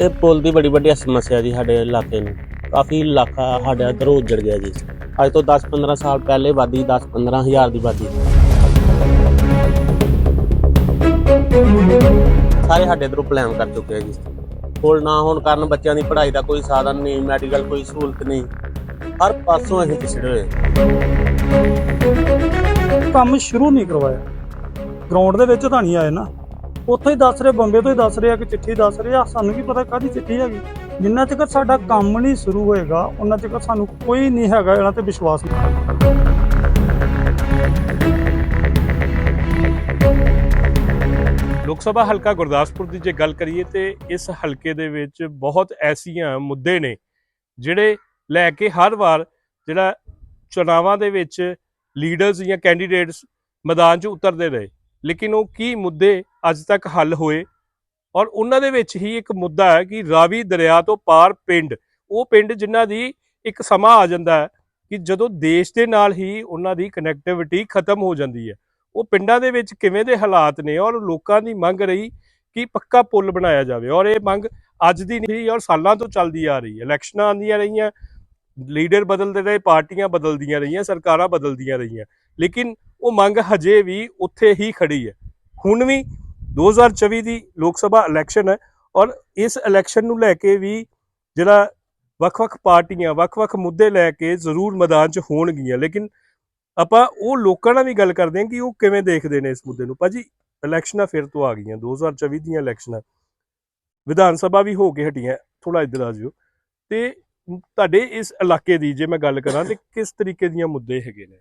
ਇਹ ਪੁਲ ਦੀ ਬੜੀ ਵੱਡੀ ਸਮੱਸਿਆ ਜੀ ਸਾਡੇ ਇਲਾਕੇ ਨੂੰ। ਕਾਫੀ ਇਲਾਕਾ ਸਾਡਾ ਇੱਧਰ ਉੱਜੜ ਗਿਆ ਜੀ। ਅੱਜ ਤੋਂ 10-15 ਸਾਲ ਪਹਿਲੇ ਵਾਦੀ 10-15 ਹਜ਼ਾਰ ਦੀ ਵਾਦੀ। ਸਾਰੇ ਸਾਡੇ ਇੱਧਰੋਂ ਪਲਾਨ ਕਰ ਚੁੱਕੇ ਆ ਜੀ। ਪੁਲ ਨਾ ਹੋਣ ਕਾਰਨ ਬੱਚਿਆਂ ਦੀ ਪੜ੍ਹਾਈ ਦਾ ਕੋਈ ਸਾਧਨ ਨਹੀਂ ਮੈਡੀਕਲ ਕੋਈ ਸਹੂਲਤ ਨਹੀਂ। ਹਰ ਪਾਸੋਂ ਅਸੀਂ ਪਿਛੜੇ ਹੋਏ ਕੰਮ ਸ਼ੁਰੂ ਨਹੀਂ ਕਰਵਾਇਆ। ਗਰਾਊਂਡ ਦੇ ਵਿੱਚ ਤਾਂ ਨਹੀਂ ਆਏ ਨਾ। ਉੱਥੋਂ ਹੀ ਦੱਸ ਰਹੇ, ਬੰਬੇ ਤੋਂ ਹੀ ਦੱਸ ਰਹੇ ਆ ਕਿ ਚਿੱਠੀ ਦੱਸ ਰਹੇ ਆ। ਸਾਨੂੰ ਕੀ ਪਤਾ ਕਾਹਦੀ ਚਿੱਠੀ ਹੈਗੀ। ਜਿੰਨਾ ਚਿਰ ਸਾਡਾ ਕੰਮ ਨਹੀਂ ਸ਼ੁਰੂ ਹੋਏਗਾ, ਉਹਨਾਂ ਚਿਰ ਸਾਨੂੰ ਕੋਈ ਨਹੀਂ ਹੈਗਾ ਇਹਨਾਂ ਤੇ ਵਿਸ਼ਵਾਸ। ਨਹੀਂ ਲੋਕ ਸਭਾ ਹਲਕਾ ਗੁਰਦਾਸਪੁਰ ਦੀ ਜੇ ਗੱਲ ਕਰੀਏ ਤੇ ਇਸ ਹਲਕੇ ਦੇ ਵਿੱਚ ਬਹੁਤ ਐਸੀਆਂ ਮੁੱਦੇ ਨੇ, ਜਿਹੜੇ ਲੈ ਕੇ ਹਰ ਵਾਰ ਜਿਹੜਾ ਚੁਣਾਵਾਂ ਦੇ ਵਿੱਚ ਲੀਡਰਸ ਜਾਂ ਕੈਂਡੀਡੇਟਸ ਮੈਦਾਨ 'ਚ ਉਤਰਦੇ ਰਹੇ। ਲੇਕਿਨ ਉਹ ਕੀ ਮੁੱਦੇ ਅੱਜ ਤੱਕ ਹੱਲ ਹੋਏ? ਔਰ ਉਹਨਾਂ ਦੇ ਵਿੱਚ ਹੀ ਇੱਕ ਮੁੱਦਾ ਹੈ ਕਿ ਰਾਵੀ ਦਰਿਆ ਤੋਂ ਪਾਰ ਪਿੰਡ, ਉਹ ਪਿੰਡ ਜਿਨ੍ਹਾਂ ਦੀ ਇੱਕ ਸਮਾਂ ਆ ਜਾਂਦਾ ਹੈ ਕਿ ਜਦੋਂ ਦੇਸ਼ ਦੇ ਨਾਲ ਹੀ ਉਹਨਾਂ ਦੀ ਕਨੈਕਟੀਵਿਟੀ ਖਤਮ ਹੋ ਜਾਂਦੀ ਹੈ। ਉਹ ਪਿੰਡਾਂ ਦੇ ਵਿੱਚ ਕਿਵੇਂ ਦੇ ਹਾਲਾਤ ਨੇ ਔਰ ਲੋਕਾਂ ਦੀ ਮੰਗ ਰਹੀ ਕਿ ਪੱਕਾ ਪੁਲ ਬਣਾਇਆ ਜਾਵੇ। ਔਰ ਇਹ ਮੰਗ ਅੱਜ ਦੀ ਨਹੀਂ ਔਰ ਸਾਲਾਂ ਤੋਂ ਚੱਲਦੀ ਆ ਰਹੀ ਹੈ। ਇਲੈਕਸ਼ਨਾਂ ਆਉਂਦੀਆਂ ਰਹੀਆਂ ਲੀਡਰ ਬਦਲਦੇ ਰਹੇ ਪਾਰਟੀਆਂ ਬਦਲਦੀਆਂ ਰਹੀਆਂ, ਸਰਕਾਰਾਂ ਬਦਲਦੀਆਂ ਰਹੀਆਂ। ਲੇਕਿਨ ਉਹ ਮੰਗ ਹਜੇ ਵੀ ਉੱਥੇ ਹੀ ਖੜੀ ਹੈ। ਹੁਣ ਵੀ 2024 ਦੀ ਲੋਕ ਸਭਾ ਇਲੈਕਸ਼ਨ ਹੈ ਔਰ ਇਸ ਇਲੈਕਸ਼ਨ ਨੂੰ ਲੈ ਕੇ ਵੀ ਜਿਹੜਾ ਵੱਖ-ਵੱਖ ਪਾਰਟੀਆਂ, ਵੱਖ-ਵੱਖ ਮੁੱਦੇ ਲੈ ਕੇ ਜ਼ਰੂਰ ਮੈਦਾਨ 'ਚ ਹੋਣਗੀਆਂ। ਲੇਕਿਨ ਆਪਾਂ ਉਹ ਲੋਕਾਂ ਨਾਲ ਵੀ ਗੱਲ ਕਰਦੇ ਹਾਂ ਕਿ ਉਹ ਕਿਵੇਂ ਦੇਖਦੇ ਨੇ ਇਸ ਮੁੱਦੇ ਨੂੰ। ਭਾਜੀ, ਇਲੈਕਸ਼ਨਾਂ ਫਿਰ ਤੋਂ ਆ ਗਈਆਂ 2024 ਦੀਆਂ ਇਲੈਕਸ਼ਨਾਂ। ਵਿਧਾਨ ਸਭਾ ਵੀ ਹੋ ਕੇ ਹਟੀਆਂ ਥੋੜਾ ਇੱਧਰ ਆ ਜਿਓ। ਤੇ ਤੁਹਾਡੇ ਇਸ ਇਲਾਕੇ ਦੀ ਜੇ ਮੈਂ ਗੱਲ ਕਰਾਂ ਤੇ ਕਿਸ ਤਰੀਕੇ ਦੀਆਂ ਮੁੱਦੇ ਹੈਗੇ ਨੇ?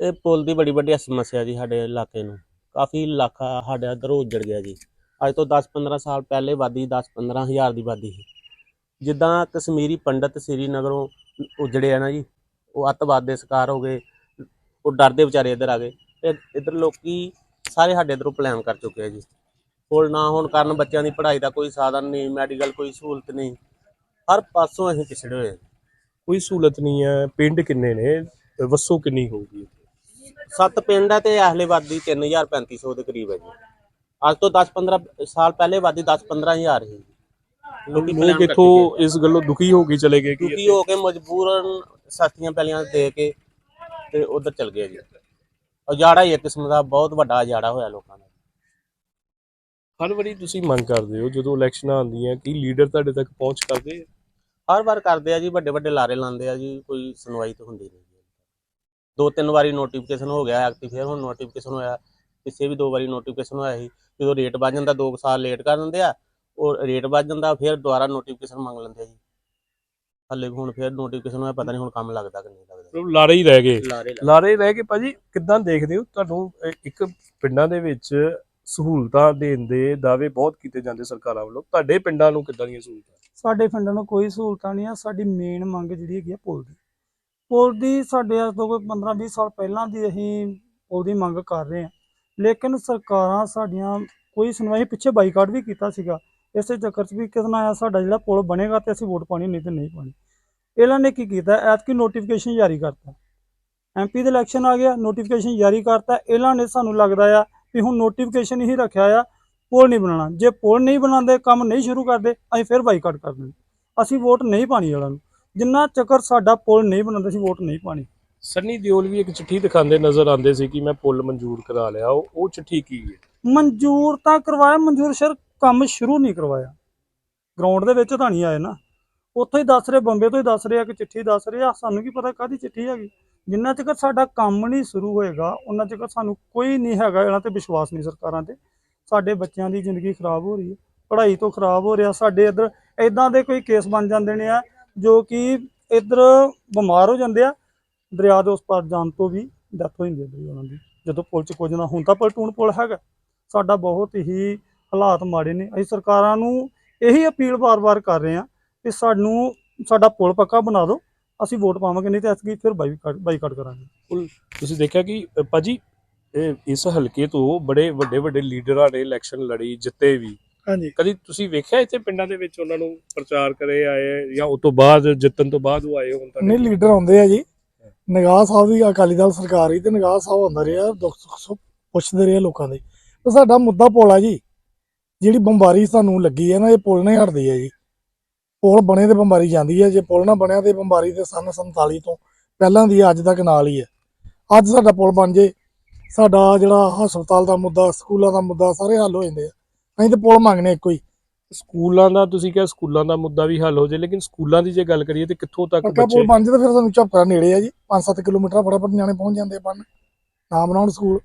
ਇਹ ਪੁਲ ਦੀ ਬੜੀ ਵੱਡੀ ਸਮੱਸਿਆ ਜੀ ਸਾਡੇ ਇਲਾਕੇ ਨੂੰ। ਕਾਫੀ ਇਲਾਕਾ ਸਾਡਾ ਇੱਧਰ ਉੱਜੜ ਗਿਆ ਜੀ। ਅੱਜ ਤੋਂ 10-15 ਸਾਲ ਪਹਿਲੇ ਵਾਦੀ 10-15 ਹਜ਼ਾਰ ਦੀ ਵਾਦੀ ਸੀ। ਜਿੱਦਾਂ ਕਸ਼ਮੀਰੀ ਪੰਡਤ ਸ੍ਰੀਨਗਰੋਂ ਉਜੜੇ ਆ ਨਾ ਜੀ, ਉਹ ਅੱਤਵਾਦ ਦੇ ਸ਼ਿਕਾਰ ਹੋ ਗਏ, ਉਹ ਡਰਦੇ ਵਿਚਾਰੇ ਇੱਧਰ ਆ ਗਏ ਤੇ ਇੱਧਰ ਲੋਕੀ ਸਾਰੇ ਸਾਡੇ ਇੱਧਰੋਂ ਪਲਾਨ ਕਰ ਚੁੱਕੇ ਆ ਜੀ। ਪੁਲ ਨਾ ਹੋਣ ਕਾਰਨ ਬੱਚਿਆਂ ਦੀ ਪੜ੍ਹਾਈ ਦਾ ਕੋਈ ਸਾਧਨ ਨਹੀਂ ਮੈਡੀਕਲ ਕੋਈ ਸਹੂਲਤ ਨਹੀਂ। ਹਰ ਪਾਸੋਂ ਅਸੀਂ ਪਿਛੜੇ ਹੋਏ ਕੋਈ ਸਹੂਲਤ ਨਹੀਂ ਹੈ ਪਿੰਡ ਕਿੰਨੇ ਨੇ ਵਸੋਂ ਕਿੰਨੀ ਹੋਊਗੀ ਸੱਤ ਪਿੰਡ ਹੈ ਤੇ ਆਹਲੇ ਵਾਦੀ 3000 3500 ਦੇ ਕਰੀਬ ਹੈ ਜੀ। ਅੱਜ ਤੋਂ 10-15 ਸਾਲ ਪਹਿਲੇ ਵਾਦੀ 10-15 ਹਜ਼ਾਰ ਸੀ। ਲੋਕੀ ਇਥੋਂ ਚੁੱਕੇ। ਇਸ ਗੱਲੋਂ ਦੁਖੀ ਹੋ ਕੇ ਚਲੇ ਗਏ ਕਿ ਦੁਖੀ ਹੋ ਕੇ ਮਜਬੂਰਨ ਸਸਤੀਆਂ ਪੈਲੀਆਂ ਦੇ ਕੇ ਤੇ ਉਧਰ ਚਲ ਗਏ ਜੀ। ਉਜਾੜਾ ਹੀ ਇੱਕ ਕਿਸਮ ਦਾ ਬਹੁਤ ਵੱਡਾ ਉਜਾੜਾ ਹੋਇਆ ਲੋਕਾਂ ਦਾ। ਹਰ ਵਾਰੀ ਤੁਸੀਂ ਮੰਗ ਕਰਦੇ ਹੋ ਜਦੋਂ ਇਲੈਕਸ਼ਨਾਂ ਆਉਂਦੀਆਂ ਕਿ ਲੀਡਰ ਤੁਹਾਡੇ ਤੱਕ ਪਹੁੰਚ ਕਰਦੇ ਆ? ਹਰ ਵਾਰ ਕਰਦੇ ਆ ਜੀ ਵੱਡੇ ਵੱਡੇ ਲਾਰੇ ਲਾਉਂਦੇ ਆ ਜੀ ਕੋਈ ਸੁਣਵਾਈ ਤਾਂ ਹੁੰਦੀ ਨਹੀਂ ਦੋ ਤਿੰਨ ਵਾਰੀ ਨੋਟੀਫਿਕੇਸ਼ਨ ਹੋ ਗਿਆ ਐਕਟਿਵ ਫਿਰ ਹੁਣ ਨੋਟੀਫਿਕੇਸ਼ਨ ਹੋਇਆ ਪਿੱਛੇ ਵੀ ਦੋ ਵਾਰੀ ਨੋਟੀਫਿਕੇਸ਼ਨ ਹੋਇਆ ਸੀ। ਜਦੋਂ ਰੇਟ ਵੱਧ ਜਾਂਦਾ 2 ਸਾਲ ਲੇਟ ਕਰ ਦਿੰਦੇ ਆ ਉਹ ਰੇਟ ਵੱਧ ਜਾਂਦਾ ਫਿਰ ਦੁਬਾਰਾ ਨੋਟੀਫਿਕੇਸ਼ਨ ਮੰਗ ਲੈਂਦੇ ਆ ਜੀ। ਹੱਲੇ ਵੀ ਹੁਣ ਫਿਰ ਨੋਟੀਫਿਕੇਸ਼ਨ ਹੋਇਆ ਪਤਾ ਨਹੀਂ ਹੁਣ ਕੰਮ ਲੱਗਦਾ ਕਿ ਨਹੀਂ ਲੱਗਦਾ। ਲਾਰੇ ਹੀ ਰਹਿ ਗਏ। ਲਾਰੇ ਰਹਿ ਕੇ ਭਾਜੀ ਕਿੱਦਾਂ ਦੇਖਦੇ ਹੋ? ਤੁਹਾਨੂੰ ਇੱਕ ਪਿੰਡਾਂ ਦੇ ਵਿੱਚ ਸਹੂਲਤਾਂ ਦੇਣ ਦੇ ਦਾਅਵੇ ਬਹੁਤ ਕੀਤੇ ਜਾਂਦੇ ਸਰਕਾਰਾਂ ਵੱਲੋਂ। ਤੁਹਾਡੇ ਪਿੰਡਾਂ ਨੂੰ ਕਿੱਦਾਂ ਦੀਆਂ ਸਹੂਲਤਾਂ? ਸਾਡੇ ਪਿੰਡਾਂ ਨੂੰ ਕੋਈ ਸਹੂਲਤਾਂ ਨਹੀਂ ਆ। ਸਾਡੀ ਮੇਨ ਮੰਗ ਜਿਹੜੀ ਹੈਗੀ ਆ ਪੁਲ ਦੀ। ਪੁਲ ਦੀ ਸਾਡੇ ਅੱਜ ਤੋਂ ਕੋਈ 15 20 ਸਾਲ ਪਹਿਲਾਂ ਦੀ ਅਸੀਂ ਪੁਲ ਦੀ ਮੰਗ ਕਰ ਰਹੇ ਹਾਂ। ਲੇਕਿਨ ਸਰਕਾਰਾਂ ਸਾਡੀਆਂ ਕੋਈ ਸੁਣਵਾਈ ਪਿੱਛੇ ਬਾਈਕਾਟ ਵੀ ਕੀਤਾ ਸੀਗਾ। ਇਸੇ ਚੱਕਰ 'ਚ ਵੀ ਕਿਸਨਾ ਆਇਆ ਸਾਡਾ ਜਿਹੜਾ ਪੁਲ ਬਣੇਗਾ ਤੇ ਅਸੀਂ ਵੋਟ ਪਾਣੀ ਨਹੀਂ ਤੇ ਨਹੀਂ ਪਾਣੀ ਇਹਨਾਂ ਨੇ ਕੀ ਕੀਤਾ? ਐਤਕੀ ਨੋਟੀਫਿਕੇਸ਼ਨ ਜਾਰੀ ਕਰਤਾ। ਐਮਪੀ ਦੇ ਇਲੈਕਸ਼ਨ ਆ ਗਿਆ ਨੋਟੀਫਿਕੇਸ਼ਨ ਜਾਰੀ ਕਰਤਾ। ਇਹਨਾਂ ਨੇ ਸਾਨੂੰ ਲੱਗਦਾ ਆ ਵੀ ਹੁਣ ਨੋਟੀਫਿਕੇਸ਼ਨ ਹੀ ਰੱਖਿਆ ਆ ਪੁਲ ਨਹੀਂ ਬਣਾਉਣਾ। ਜੇ ਪੁਲ ਨਹੀਂ ਬਣਾਉਂਦੇ ਕੰਮ ਨਹੀਂ ਸ਼ੁਰੂ ਕਰਦੇ ਅਸੀਂ ਫਿਰ ਬਾਈਕਾਟ ਕਰ ਦੇਣਾ ਅਸੀਂ ਵੋਟ ਨਹੀਂ ਪਾਣੀ ਵਾਲਾ ਨੂੰ। ਜਿੰਨਾ ਚੱਕਰ ਸਾਡਾ ਪੁਲ ਨਹੀਂ ਬਣਾਉਂਦਾ ਅਸੀਂ ਵੋਟ ਨਹੀਂ ਪਾਣੀ ਸੰਨੀ ਦਿਓਲ ਵੀ ਇੱਕ ਚਿੱਠੀ ਦਿਖਾਉਂਦੇ ਨਜ਼ਰ ਆਉਂਦੇ ਸੀ ਕਿ ਮੈਂ ਪੁੱਲ ਮਨਜ਼ੂਰ ਕਰਾ ਲਿਆ। ਉਹ ਉਹ ਚਿੱਠੀ ਕੀ ਹੈ? ਮਨਜ਼ੂਰ ਤਾਂ ਕਰਵਾਇਆ ਮਨਜ਼ੂਰ ਸ਼ਰ ਕੰਮ ਸ਼ੁਰੂ ਨਹੀਂ ਕਰਵਾਇਆ। ਗਰਾਊਂਡ ਦੇ ਵਿੱਚ ਤਾਂ ਨਹੀਂ ਆਏ ਨਾ। ਉੱਥੇ ਹੀ ਦੱਸ ਰਹੇ ਬੰਬੇ ਤੋਂ ਹੀ ਦੱਸ ਰਹੇ ਆ ਕਿ ਚਿੱਠੀ ਦੱਸ ਰਹੇ ਆ। ਸਾਨੂੰ ਕੀ ਪਤਾ ਕਾਹਦੀ ਚਿੱਠੀ ਹੈਗੀ। ਜਿੰਨਾ ਚਿਰ ਸਾਡਾ ਕੰਮ ਨਹੀਂ ਸ਼ੁਰੂ ਹੋਏਗਾ, ਉਹਨਾਂ ਚਿਰ ਸਾਨੂੰ ਕੋਈ ਨਹੀਂ ਹੈਗਾ ਇਹਨਾਂ ਤੇ ਵਿਸ਼ਵਾਸ ਨਹੀਂ ਸਰਕਾਰਾਂ ਤੇ। ਸਾਡੇ ਬੱਚਿਆਂ ਦੀ ਜ਼ਿੰਦਗੀ ਖਰਾਬ ਹੋ ਰਹੀ ਹੈ, ਪੜ੍ਹਾਈ ਤੋਂ ਖਰਾਬ ਹੋ ਰਿਹਾ, ਸਾਡੇ ਇੱਧਰ ਇਦਾਂ ਦੇ ਕੋਈ ਕੇਸ ਬਣ ਜਾਂਦੇ ਨੇ ਆ, ਜੋ ਕਿ ਇੱਧਰ ਬਿਮਾਰ ਹੋ ਜਾਂਦੇ ਆ। ਦਰਿਆ ਦੇ ਉਸ ਪਾਰ ਜਾਣ ਤੋਂ ਵੀ ਡੈਥ ਹੋ ਜਾਂਦੀ ਹੈ ਉਹਨਾਂ ਦੀ। ਜਦੋਂ ਪੁਲ 'ਚ ਕੁਝ ਨਾ, ਹੁਣ ਤਾਂ ਪਲਟੂਨ ਪੁਲ ਹੈਗਾ। ਸਾਡਾ ਬਹੁਤ ਹੀ ਹਾਲਾਤ ਮਾੜੇ ਨੇ। ਅਸੀਂ ਸਰਕਾਰਾਂ ਨੂੰ ਇਹੀ ਅਪੀਲ ਵਾਰ-ਵਾਰ ਕਰ ਰਹੇ ਹਾਂ ਕਿ ਸਾਨੂੰ ਸਾਡਾ ਪੁਲ ਪੱਕਾ ਬਣਾ ਦਿਓ। ਅਸੀਂ ਵੋਟ ਪਾਵਾਂਗੇ ਨਹੀਂ ਤੇ ਐਤਕੀ ਫਿਰ ਬਾਈਕਾਟ ਬਾਈਕਾਟ ਕਰਾਂਗੇ। ਤੁਸੀਂ ਦੇਖਿਆ ਕਿ ਅ, ਭਾਜੀ ਇਹ ਇਸ ਹਲਕੇ ਤੋਂ ਬੜੇ ਵੱਡੇ ਵੱਡੇ ਲੀਡਰਾਂ ਨੇ ਇਲੈਕਸ਼ਨ ਲੜੀ ਜਿੱਤੇ ਵੀ। ਹਾਂਜੀ। ਕਦੀ ਤੁਸੀਂ ਵੇਖਿਆ ਇੱਥੇ ਪਿੰਡਾਂ ਦੇ ਵਿੱਚ ਉਹਨਾਂ ਨੂੰ ਪ੍ਰਚਾਰ ਕਰੇ ਆਏ ਜਾਂ ਉਸ ਤੋਂ ਬਾਅਦ ਜਿੱਤਣ ਤੋਂ ਬਾਅਦ ਉਹ ਆਏ ਹੁਣ ਨਹੀਂ ਤੱਕ ਲੀਡਰ ਆਉਂਦੇ ਆ ਜੀ। ਨਗਾਹ ਸਾਹਿਬ ਵੀ ਅਕਾਲੀ ਦਲ ਸਰਕਾਰ ਹੀ ਤੇ ਨਗਾਹ ਸਾਹਿਬ ਆਉਂਦਾ ਰਿਹਾ ਦੁੱਖ ਸੁੱਖ ਪੁੱਛਦੇ ਰਹੇ ਲੋਕਾਂ ਦੇ। ਤੇ ਸਾਡਾ ਮੁੱਦਾ ਪੋਲਾ ਜੀ। ਜਿਹੜੀ ਬੰਬਾਰੀ ਸਾਨੂੰ ਲੱਗੀ ਹੈ ਨਾ ਇਹ ਪੁਲ ਨਹੀਂ ਹਟਦੀ ਹੈ ਜੀ ਪੁਲ ਬਣੇ ਤੇ ਬੰਬਾਰੀ ਜਾਂਦੀ ਹੈ। ਜੇ ਪੁਲ ਨਾ ਬਣਿਆ ਤੇ ਬੰਬਾਰੀ ਤੇ ਸਨ 47 ਤੋਂ ਪਹਿਲਾਂ ਦੀ ਅੱਜ ਤੱਕ ਨਾਲ ਹੀ ਹੈ। ਅੱਜ ਸਾਡਾ ਪੁਲ ਬਣ ਜੇ ਸਾਡਾ ਜਿਹੜਾ ਹਸਪਤਾਲ ਦਾ ਮੁੱਦਾ ਸਕੂਲਾਂ ਦਾ ਮੁੱਦਾ ਸਾਰੇ ਹੱਲ ਹੋ ਜਾਂਦੇ ਆ। ਅਸੀਂ ਤੇ ਪੁਲ ਮੰਗਨੇ ਇੱਕੋ ਹੀ। ਸਕੂਲਾਂ ਦਾ ਤੁਸੀਂ ਕਿਹਾ ਸਕੂਲਾਂ ਦਾ ਮੁੱਦਾ ਵੀ ਹੱਲ ਹੋ ਜਾਏ ਲੇਕਿਨ ਸਕੂਲਾਂ ਦੀ ਜੇ ਗੱਲ ਕਰੀਏ ਤੇ ਕਿੱਥੋਂ ਤੱਕ ਬੱਚੇ ਪੁਲ ਬਣ ਜੇ ਤਾਂ ਫਿਰ ਸਾਨੂੰ ਝਪਕਾ ਨੇੜੇ ਆ ਜੀ। 5-7 ਕਿਲੋਮੀਟਰ ਫਟਾਫਟ ਨਿਆਣੇ ਪਹੁੰਚ ਜਾਂਦੇ ਆ ਪੜ੍ਹਨ। ਨਾ ਬਣਾਉਣ ਸਕੂਲ।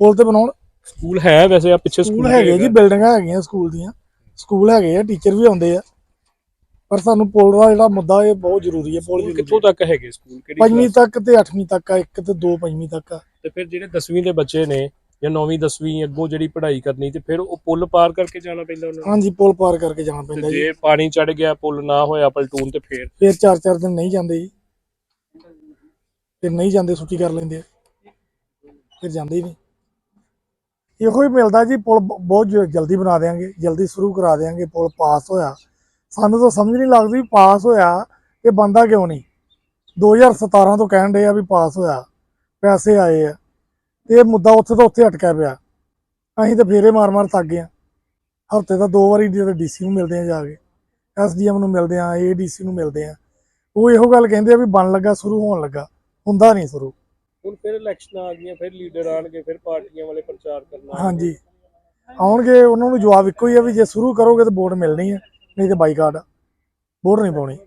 ਪੁਲ ਤੇ ਬਣਾਉਣ। ਸਕੂਲ ਹੈ ਵੈਸੇ ਆ ਪਿੱਛੇ ਸਕੂਲ ਸਕੂਲ ਹੈਗੇ। ਜੀ ਬਿਲਡਿੰਗਾਂ ਹੈਗੀਆਂ ਸਕੂਲ ਦੀਆਂ। ਸਕੂਲ ਹੈਗੇ ਆ ਟੀਚਰ ਵੀ ਆਉਂਦੇ ਆ। ਪਰ ਸਾਨੂੰ ਪੁਲ ਦਾ ਜਿਹੜਾ ਮੁੱਦਾ ਇਹ ਬਹੁਤ ਜ਼ਰੂਰੀ ਹੈ ਪੁਲ ਸਕੂਲ ਜ਼ਰੂਰੀ ਕਿੱਥੋਂ ਹੈ। ਤੱਕ ਹੈਗੇ ਸਕੂਲ? ਕਿਹੜੀ ਪੰਜਵੀਂ class? ਤੱਕ ਤੇ 8ਵੀਂ ਤੱਕ ਆ ਇੱਕ ਤੇ ਦੋ ਪੰਜਵੀਂ ਤੱਕ ਆ। ਤੇ ਫਿਰ ਜਿਹੜੇ 10ਵੀਂ ਦੇ ਬੱਚੇ ਨੇ ਜਾਂ 9ਵੀਂ 10ਵੀਂ ਅੱਗੋਂ ਜਿਹੜੀ ਪੜ੍ਹਾਈ ਕਰਨੀ ਤੇ ਫਿਰ ਉਹ ਪੁਲ ਪਾਰ ਕਰਕੇ ਜਾਣਾ ਪੈਂਦਾ ਉਹਨਾਂ ਨੂੰ? ਹਾਂਜੀ ਪੁਲ ਪਾਰ ਕਰਕੇ ਜਾਣਾ ਤੇ ਪੈਂਦਾ ਜੀ। ਜੇ ਪਾਣੀ ਚੜ ਗਿਆ ਪੁਲ ਨਾ ਹੋਇਆ ਪਲਟੂਨ ਤੇ ਫਿਰ? ਫਿਰ ਚਾਰ ਚਾਰ ਦਿਨ ਨਹੀਂ ਜਾਂਦੇ ਜੀ। ਫਿਰ ਨਹੀਂ ਜਾਂਦੇ ਛੁੱਟੀ ਕਰ ਲੈਂਦੇ ਆ। ਫਿਰ ਜਾਂਦੇ ਹੀ ਨਹੀਂ। ਇਹੋ ਹੀ ਮਿਲਦਾ ਜੀ ਪੁਲ ਬ- ਬਹੁਤ ਜ- ਜਲਦੀ ਬਣਾ ਦੇਾਂਗੇ ਜਲਦੀ ਸ਼ੁਰੂ ਕਰਾ ਦੇਾਂਗੇ ਪੁਲ ਪਾਸ ਹੋਇਆ। ਸਾਨੂੰ ਤਾਂ ਸਮਝ ਨਹੀਂ ਲੱਗਦੀ ਪਾਸ ਹੋਇਆ ਇਹ ਬੰਦਾ ਕਿਉਂ ਨਹੀਂ। 2017 ਤੋਂ ਕਹਿਣ ਦੇ ਆ ਵੀ ਪਾਸ ਹੋਇਆ ਪੈਸੇ ਆਏ ਆ ਤੇ ਇਹ ਮੁੱਦਾ ਉੱਥੇ ਤੋਂ ਉੱਥੇ ਅਟਕਿਆ ਪਿਆ। ਅਸੀਂ ਤਾਂ ਫੇਰੇ ਮਾਰ-ਮਾਰ ਥੱਕ ਗਏ ਹਫ਼ਤੇ ਦਾ ਦੋ ਵਾਰੀ ਡੀਸੀ ਨੂੰ ਮਿਲਦੇ ਆ ਜਾ ਕੇ ਐਸਡੀਐਮ ਨੂੰ ਮਿਲਦੇ ਆ ਏਡੀਸੀ ਨੂੰ ਮਿਲਦੇ ਆ ਉਹ ਇਹੋ ਗੱਲ ਕਹਿੰਦੇ ਆ ਵੀ ਬਣ ਲੱਗਾ ਸ਼ੁਰੂ ਹੋਣ ਲੱਗਾ ਹੁੰਦਾ ਨਹੀਂ ਸ਼ੁਰੂ। ਹੁਣ ਫਿਰ ਇਲੈਕਸ਼ਨ ਆ ਗਈਆਂ ਫਿਰ ਲੀਡਰ ਆਣਗੇ ਫਿਰ ਪਾਰਟੀਆਂ ਵਾਲੇ ਪ੍ਰਚਾਰ ਕਰਨਾ ਹਾਂਜੀ। ਆਉਣਗੇ ਉਹਨਾਂ ਨੂੰ ਜਵਾਬ ਇੱਕੋ ਹੀ ਆ ਵੀ ਜੇ ਸ਼ੁਰੂ ਕਰੋਗੇ ਤਾਂ ਵੋਟ ਮਿਲਣੀ ਹੈ ਨਹੀਂ ਤੇ ਬਾਈਕਾਟ। ਆ ਵੋਟ ਨਹੀਂ ਪਾਉਣੀ।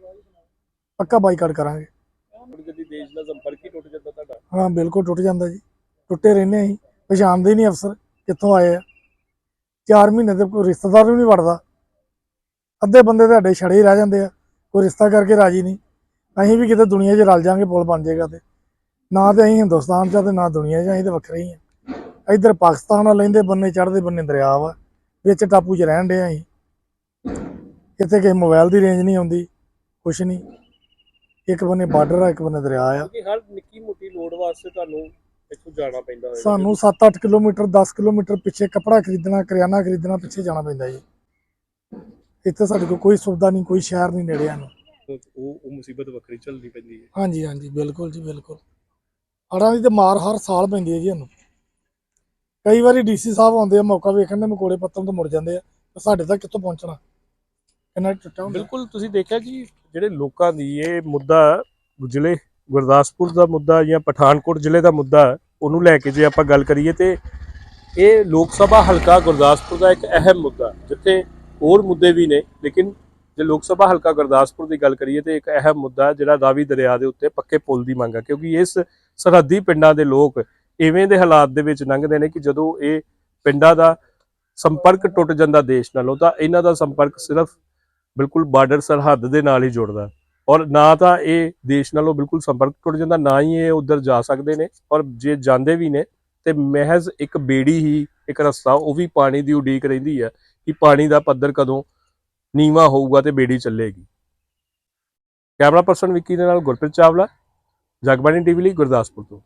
ਪੱਕਾ ਬਾਈਕਾਟ ਕਰਾਂਗੇ। ਹੁਣ ਜਦੀ ਦੇਸ਼ ਦਾ ਸੰਪਰਕ ਹੀ ਟੁੱਟ ਜਾਂਦਾ ਤੁਹਾਡਾ। ਹਾਂ ਬਿਲਕੁਲ ਟੁੱਟ ਜਾਂਦਾ ਜੀ। ਟੁੱਟੇ ਰਹਿੰਦੇ ਅਸੀਂ ਪਛਾਣਦੇ ਨਹੀਂ ਅਫਸਰ ਕਿੱਥੋਂ ਆਏ ਆ। 4 ਮਹੀਨੇ ਤੇ ਕੋਈ ਰਿਸ਼ਤੇਦਾਰ ਵੀ ਨਹੀਂ ਵੜਦਾ। ਅੱਧੇ ਬੰਦੇ ਤੁਹਾਡੇ ਛੜੇ ਹੀ ਰਹਿ ਜਾਂਦੇ ਆ। ਕੋਈ ਰਿਸ਼ਤਾ ਕਰਕੇ ਰਾਜੀ ਨਹੀਂ। ਅਸੀਂ ਵੀ ਕਿਤੇ ਦੁਨੀਆ 'ਚ ਰਲ ਜਾਾਂਗੇ ਪੁਲ ਬਣ ਜਾਏਗਾ ਤੇ। ਨਾ ਤੇ ਅਸੀਂ ਹਿੰਦੁਸਤਾਨ 'ਚ ਆ ਤੇ ਨਾ ਦੁਨੀਆ 'ਚ ਅਸੀਂ ਤੇ ਵੱਖਰੇ ਹੀ ਆ। ਇੱਧਰ ਪਾਕਿਸਤਾਨ ਨਾਲ ਲੈਂਦੇ ਬੰਨੇ ਚੜ੍ਹਦੇ ਬੰਨੇ ਦਰਿਆ ਵਾ। ਵਿੱਚ ਟਾਪੂ 'ਚ ਰਹਿਣ ਦੇ ਅਸੀਂ। ਇੱਥੇ ਕਿਸੇ ਮੋਬਾਈਲ ਦੀ ਰੇਂਜ ਨਹੀਂ ਆਉਂਦੀ ਕੁਛ ਨਹੀਂ। ਇੱਕ ਬੰਨੇ ਬਾਰਡਰ ਆ ਇੱਕ ਬੰਨੇ ਦਰਿਆ ਆ। ਕਿਉਂਕਿ ਹਰ ਨਿੱਕੀ ਮੋਟੀ ਲੋੜ ਵਾਸਤੇ ਤੁਹਾਨੂੰ ਇੱਥੋਂ ਜਾਣਾ ਪੈਂਦਾ ਸਾਨੂੰ 7-8 ਕਿਲੋਮੀਟਰ 10 ਕਿਲੋਮੀਟਰ ਪਿੱਛੇ ਕੱਪੜਾ ਖਰੀਦਣਾ ਕਰਿਆਨਾ ਖਰੀਦਣਾ ਪਿੱਛੇ ਜਾਣਾ ਪੈਂਦਾ ਜੀ। ਇੱਥੇ ਸਾਡੇ ਕੋਲ ਕੋਈ ਸੁਵਿਧਾ ਨਹੀਂ ਕੋਈ ਸ਼ਹਿਰ ਨਹੀਂ ਨੇੜੇ ਹਨ ਉਹ ਉਹ ਉਹ ਮੁਸੀਬਤ ਵੱਖਰੀ ਚੱਲਦੀ ਪੈਂਦੀ ਹੈ। ਹਾਂਜੀ ਹਾਂਜੀ ਬਿਲਕੁਲ ਜੀ ਬਿਲਕੁਲ। ਹੜ੍ਹਾਂ ਦੀ ਤੇ ਮਾਰ ਹਰ ਸਾਲ ਪੈਂਦੀ ਹੈ ਜੀ ਸਾਨੂੰ ਕਈ ਵਾਰੀ ਡੀਸੀ ਸਾਹਿਬ ਆਉਂਦੇ ਆ ਮੌਕਾ ਵੇਖਣ ਦੇ ਮਕੋੜੇ ਪੱਤਨ ਤੋਂ ਮੁੜ ਜਾਂਦੇ ਆ ਸਾਡੇ ਤੱਕ ਕਿੱਥੋਂ ਪਹੁੰਚਣਾ? ਇਹਨਾਂ ਟੁੱਟਾ ਹੁੰਦਾ? ਬਿਲਕੁਲ, ਤੁਸੀਂ ਦੇਖਿਆ ਜੀ, ਜਿਹੜੇ ਲੋਕਾਂ ਦੀ ਇਹ ਮੁੱਦਾ, ਜ਼ਿਲ੍ਹੇ, ਗੁਰਦਾਸਪੁਰ ਦਾ ਮੁੱਦਾ ਜਾਂ ਪਠਾਨਕੋਟ ਜ਼ਿਲ੍ਹੇ ਦਾ ਮੁੱਦਾ, ਉਹਨੂੰ ਲੈ ਕੇ ਜੇ ਆਪਾਂ ਗੱਲ ਕਰੀਏ ਤੇ ਇਹ ਲੋਕ ਸਭਾ ਹਲਕਾ ਗੁਰਦਾਸਪੁਰ ਦਾ ਇੱਕ ਅਹਿਮ ਮੁੱਦਾ, ਜਿੱਥੇ ਹੋਰ ਮੁੱਦੇ ਵੀ ਨੇ, ਲੇਕਿਨ ਜੇ ਲੋਕ ਸਭਾ ਹਲਕਾ ਗੁਰਦਾਸਪੁਰ ਦੀ ਗੱਲ ਕਰੀਏ ਤੇ ਇੱਕ ਅਹਿਮ ਮੁੱਦਾ ਹੈ ਜਿਹੜਾ ਰਾਵੀ ਦਰਿਆ ਦੇ ਉੱਤੇ ਪੱਕੇ ਪੁਲ ਦੀ ਮੰਗ ਹੈ ਕਿਉਂਕਿ ਇਸ ਸਰਹੱਦੀ ਪਿੰਡਾਂ ਦੇ ਲੋਕ ਇਵੇਂ ਦੇ ਹਾਲਾਤ ਦੇ ਵਿੱਚ ਲੰਘਦੇ ਨੇ ਕਿ ਜਦੋਂ ਇਹ ਪਿੰਡਾਂ ਦਾ ਸੰਪਰਕ ਟੁੱਟ ਜਾਂਦਾ ਦੇਸ਼ ਨਾਲੋਂ, ਤਾਂ ਇਹਨਾਂ ਦਾ ਸੰਪਰਕ ਸਿਰਫ ਬਿਲਕੁਲ ਬਾਰਡਰ ਸਰਹੱਦ ਦੇ ਨਾਲ ਹੀ ਜੁੜਦਾ। ਔਰ ਨਾ ਤਾਂ ਇਹ ਦੇਸ਼ ਨਾਲੋਂ ਬਿਲਕੁਲ ਸੰਪਰਕ ਟੁੱਟ ਜਾਂਦਾ, ਨਾ ਹੀ ਇਹ ਉਧਰ ਜਾ ਸਕਦੇ ਨੇ। ਔਰ ਜੇ ਜਾਂਦੇ ਵੀ ਨੇ, ਤੇ ਮਹਿਜ਼ ਇੱਕ ਬੇੜੀ ਹੀ, ਇੱਕ ਰਸਤਾ, ਉਹ ਵੀ ਪਾਣੀ ਦੀ ਉਡੀਕ ਰਹਿੰਦੀ ਹੈ ਕਿ ਪਾਣੀ ਦਾ ਪੱਧਰ ਕਦੋਂ ਨੀਵਾ ਹੋਊਗਾ ਤੇ ਬੇੜੀ ਚੱਲੇਗੀ। ਕੈਮਰਾ ਪਰਸਨ ਵਿੱਕੀ ਦੇ ਨਾਲ ਗੁਰਪ੍ਰੀਤ ਚਾਵਲਾ, ਜਗਬਾਣੀ ਟੀਵੀ ਲਈ ਗੁਰਦਾਸਪੁਰ ਤੋਂ।